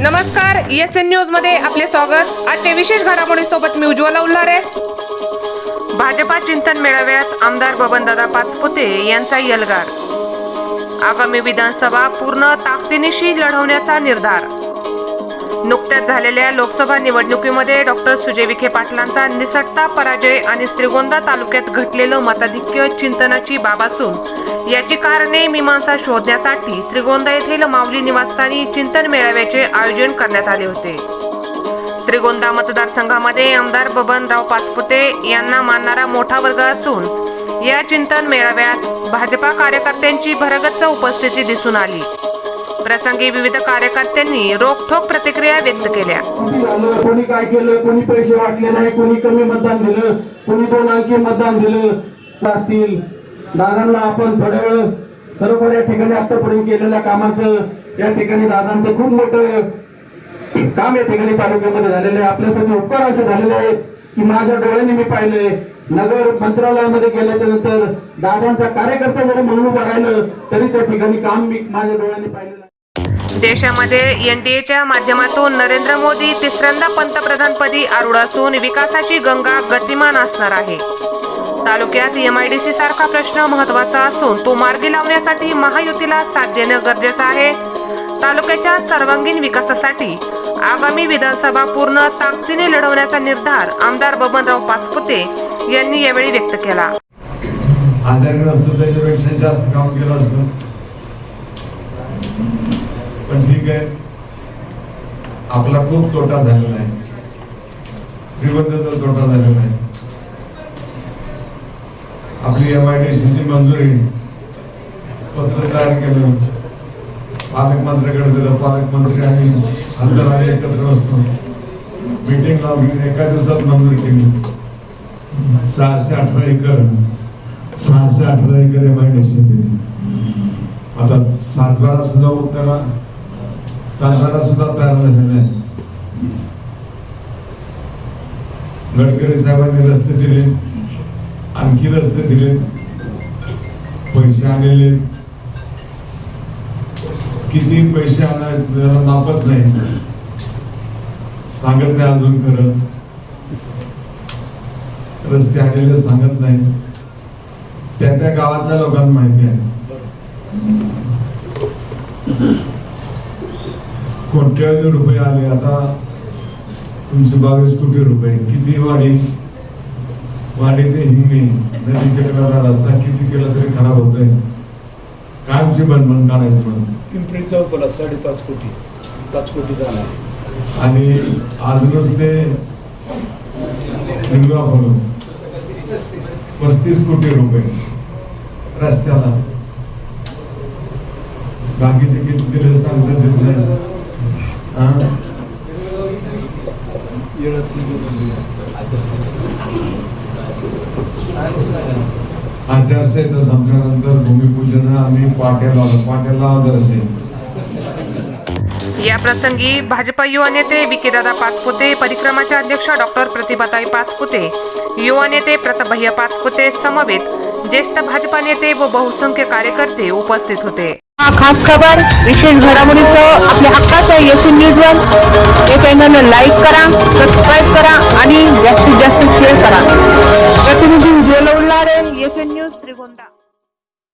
नमस्कार S N न्यूजमध्ये आपले स्वागत. आजच्या विशेष घडामोडी सोबत मी उज्ज्वला उल्हारे. भाजपा चिंतन मेळाव्यात आमदार बबनदादा पाचपुते यांचा यलगार. आगामी विधानसभा पूर्ण ताकदीनिशी लढवण्याचा निर्धार. नुकत्याच झालेल्या लोकसभा निवडणुकीमध्ये डॉक्टर सुजय विखे पाटलांचा निसटता पराजय आणि श्रीगोंदा तालुक्यात घटलेलं मताधिक्य चिंतनाची बाब असून याची कारणे मीमांसा शोधण्यासाठी श्रीगोंदा येथील माऊली निवासस्थानी चिंतन मेळाव्याचे आयोजन करण्यात आले होते. श्रीगोंदा मतदारसंघामध्ये आमदार बबनराव पाचपुते यांना मानणारा मोठा वर्ग असून या चिंतन मेळाव्यात भाजपा कार्यकर्त्यांची भरगच्च उपस्थिती दिसून आली. प्रसंगी विविध कार्यकर्त्यांनी रोखठोक प्रतिक्रिया व्यक्त केल्या. कोणी काय केलं कोणी पैसे वाटले नाही कोणी कमी मतदान दिलं कोणी दोन अंकी मतदान दिलं. असतील? दादांना आपण थोड्या वेळ खरोखर या ठिकाणी आतापर्यंत केलेल्या कामाचं या ठिकाणी दादांचं खूप मोठं काम या ठिकाणी तालुक्यामध्ये झालेलं आहे. आपल्यासाठी उपकार असे झालेले आहेत की माझ्या डोळ्याने मी पाहिलंय. नगर मंत्रालयामध्ये गेल्याच्यानंतर दादांचा कार्यकर्ता जरी म्हणून उभं राहिलं तरी त्या ठिकाणी काम मी माझ्या डोळ्याने देशामध्ये एनडीएच्या माध्यमातून नरेंद्र मोदी तिसऱ्यांदा पंतप्रधानपदी आरूढ असून विकासाची गंगा गतिमान असणार आहे. तालुक्यात एमआयडीसी सारखा प्रश्न महत्त्वाचा असून तो मार्गी लावण्यासाठी महायुतीला साथ देणं गरजेचं आहे. तालुक्याच्या सर्वांगीण विकासासाठी आगामी विधानसभा पूर्ण ताकदीने लढवण्याचा निर्धार आमदार बबनराव पाचपुते यांनी यावेळी व्यक्त केला. आजारी त्याच्यापेक्षा जास्त काम केलं असतं. पण ठीक आहे. आपला खूप तोटा झालेला आहे. श्रीमंताचा तोटा झालेला आहे. आपली एम आय डी सी मंजुरी पत्र तयार केलं पालकमंत्र्याकडे दिलं. पालकमंत्री आणि आमदार एकत्र असतो मीटिंग लावली एका दिवसात मंजुरी केली. सहाशे अठरा एकर सहाशे अठरा acre M I D C दिली. आता सातबारा सुद्धा उत्तरा सांगायला सुद्धा तयार झालेला आहे गडकरी साहेबांनी रस्ते दिले आणखी रस्ते दिले पैसे आलेले किती पैसे आणायला नापच नाही. सांगत नाही अजून खरं. रस्ते आलेले सांगत नाही. त्या त्या गावातल्या लोकांना माहिती आहे. कोट्यावधी रुपये आले? आता तुमचे बावीस कोटी रुपये. किती वाढी? वाढी ते हिंगणी नदीच्या रस्ता किती केला तरी खराब होतोय. कायमची बनबन काढायची म्हणून. पिंपरी चौकला साडेपाच कोटी. पाच कोटी झाला. आणि अजूनच ते लिंगा भरून पस्तीस कोटी रुपये रस्त्याला. बाकीचे किती दिले सांगताच येत नाही? आचारसंहिता संपल्यानंतर भूमिपूजन आम्ही पाट्याला पाट्याला दर्शन या प्रसंगी भाजपा युवा नेते विकीदादा पाचपुते परिक्रमाचे अध्यक्ष डॉक्टर प्रतिभाताई पाचपुते युवा नेते प्रतापभैया पाचपुते समवेत ज्येष्ठ भाजपा नेते व बहुसंख्य कार्यकर्ते उपस्थित होते. खास खबर. विशेष घडामोडीसह आपल्या हक्काचं एस न्यूजवर हे चॅनल लाईक करा सबस्क्राईब करा आणि जास्तीत जास्त शेअर करा. प्रतिनिधी उज्ज्वल उल्हारे एस न्यूज